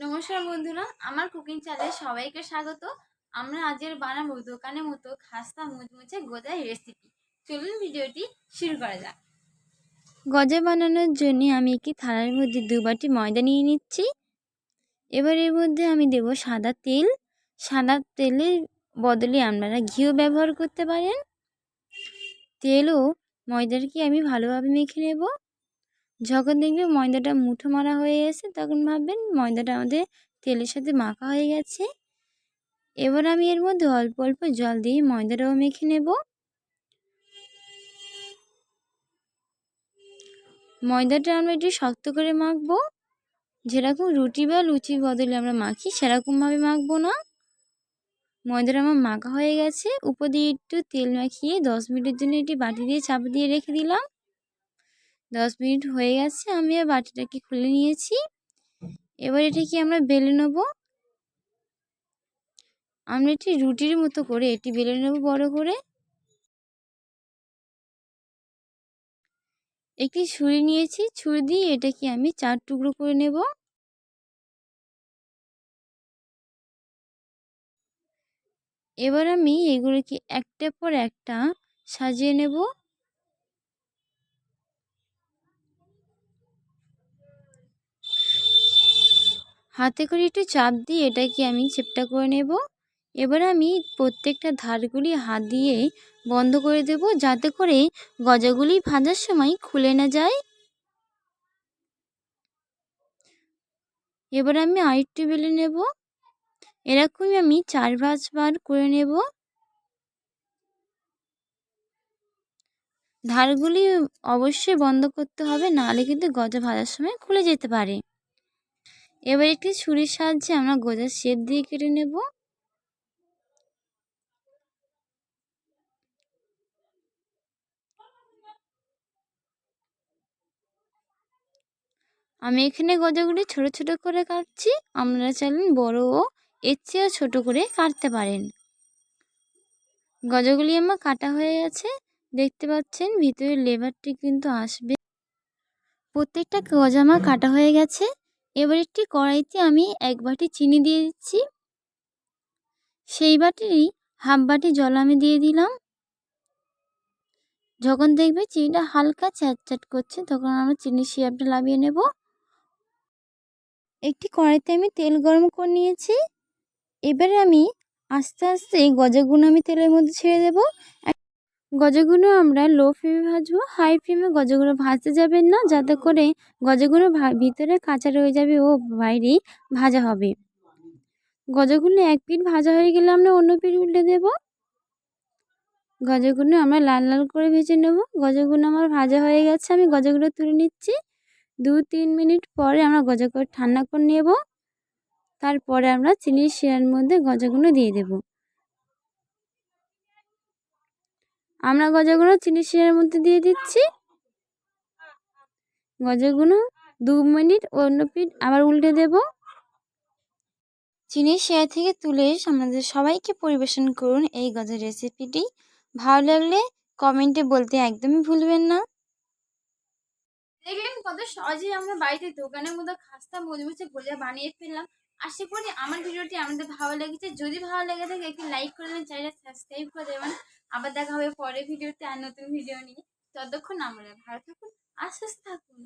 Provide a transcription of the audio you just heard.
নমস্কার বন্ধুরা, আমার কুকিং চ্যানেলে সবাইকে স্বাগত। আমরা আজের বানাবো দোকানের মতো খাস্তা মুচমুচে গোজাই রেসিপি চলুন ভিডিওটি শুরু করা যাক। গজা বানানোর জন্য আমি একটি থালার মধ্যে দু বাটি ময়দা নিয়ে নিচ্ছি। এবার এর মধ্যে আমি দেব সাদা তেল। সাদা তেলের বদলে আপনারা ঘিও ব্যবহার করতে পারেন। তেলও ময়দাটাকে আমি ভালোভাবে মেখে নেব। যখন দেখবে ময়দাটা মুঠো মারা হয়ে গেছে, তখন ভাববেন ময়দাটা আমাদের তেলের সাথে মাখা হয়ে গেছে। এবার আমি এর মধ্যে অল্প অল্প জল দিয়ে ময়দাটাও মেখে নেব। ময়দাটা আমরা একটু শক্ত করে মাখবো। যেরকম রুটি বা লুচির বদলে আমরা মাখি, সেরকমভাবে মাখবো না। ময়দাটা আমার মাখা হয়ে গেছে। উপর দিয়ে একটু তেল মাখিয়ে দশ মিনিটের জন্য এটি বাটি দিয়ে চাপ দিয়ে রেখে দিলাম। দশ মিনিট হয়ে গেছে, আমি আর বাটিটাকে খুলে নিয়েছি। এবার এটাকে আমরা বেলে নেব। আমরা এটি রুটির মতো করে এটি বেলে নেব বড় করে। একটি ছুরি নিয়েছি, ছুরি দিয়ে এটাকে আমি চার টুকরো করে নেব। এবার আমি এগুলোকে একটার পর একটা সাজিয়ে নেব। হাতে করে একটু চাপ দিয়ে এটাকে আমি চেপটা করে নেব। এবার আমি প্রত্যেকটা ধারগুলি হাত দিয়ে বন্ধ করে দেব যাতে করে গজাগুলি ভাজার সময় খুলে না যায়। এবার আমি আরেকটু বেলে নেব। এরকমই আমি চার পাঁচবার করে নেব। ধারগুলি অবশ্যই বন্ধ করতে হবে, নাহলে কিন্তু গজা ভাজার সময় খুলে যেতে পারে। এবার একটি ছুরির সাহায্যে আমরা গজার শেপ দিয়ে কেটে নেব। আমি এখানে গজাগুলি ছোট ছোট করে কাটছি। আপনারা চাইলেন বড় ও এর চেয়েও ছোটো করে কাটতে পারেন। গজাগুলি আমার কাটা হয়ে গেছে। দেখতে পাচ্ছেন, ভিতরের লেবারটি কিন্তু আসবে। প্রত্যেকটা গজা আমার কাটা হয়ে গেছে। এবার একটি কড়াইতে আমি এক বাটি চিনি দিয়ে দিচ্ছি। সেই বাটিরই হাফ বাটি জল আমি দিয়ে দিলাম। যখন দেখবে চিনিটা হালকা চ্যাট করছে, তখন আমরা চিনির সিরাপটা লাভিয়ে নেব। একটি কড়াইতে আমি তেল গরম করে নিয়েছি। এবারে আমি আস্তে আস্তে গজাগুলো আমি তেলের মধ্যে ছেড়ে দেব। গজাগুলো আমরা লো ফ্লেমে ভাজবো হাই ফ্লেমে গজাগুলো ভাজতে যাবেন না, যাতে করে গজাগুলো ভিতরে কাঁচা রয়ে যাবে ও বাইরেই ভাজা হবে। গজাগুলো এক পিঠ ভাজা হয়ে গেলে আমরা অন্য পিঠ উল্টে দেব। গজাগুলো আমরা লাল লাল করে ভেজে নেব। গজাগুলো আমার ভাজা হয়ে গেছে, আমি গজাগুলো তুলে নিচ্ছি। দু তিন মিনিট পরে আমরা গজা করে ঠান্ডা করে নেব। তারপরে আমরা চিনির শিরার মধ্যে গজাগুলো দিয়ে দেব। আমরা গজাগুলো চিনি শিরার মধ্যে দিয়ে দিচ্ছি। গজাগুলো দু মিনিট অন্য পিঠ আবার উল্টে দেব। চিনির শিরা থেকে তুলে আমাদের সবাইকে পরিবেশন করুন এই গজার রেসিপিটি ভালো লাগলে কমেন্টে বলতে একদমই ভুলবেন না। দেখলেন কত সহজেই আমরা বাড়িতে দোকানের মতো খাস্তা মুচমুচে গোজা বানিয়ে ফেললাম। আশা করি আমার ভিডিওটি আমাদের ভালো লেগেছে। যদি ভালো লেগে থাকে একটি লাইক করে দেবেন, চ্যানেলটা সাবস্ক্রাইব করে দেবেন। আবার দেখা হবে পরের ভিডিওতে আর নতুন ভিডিও নিয়ে। ততক্ষণ আমরা ভালো থাকুন আর থাকুন।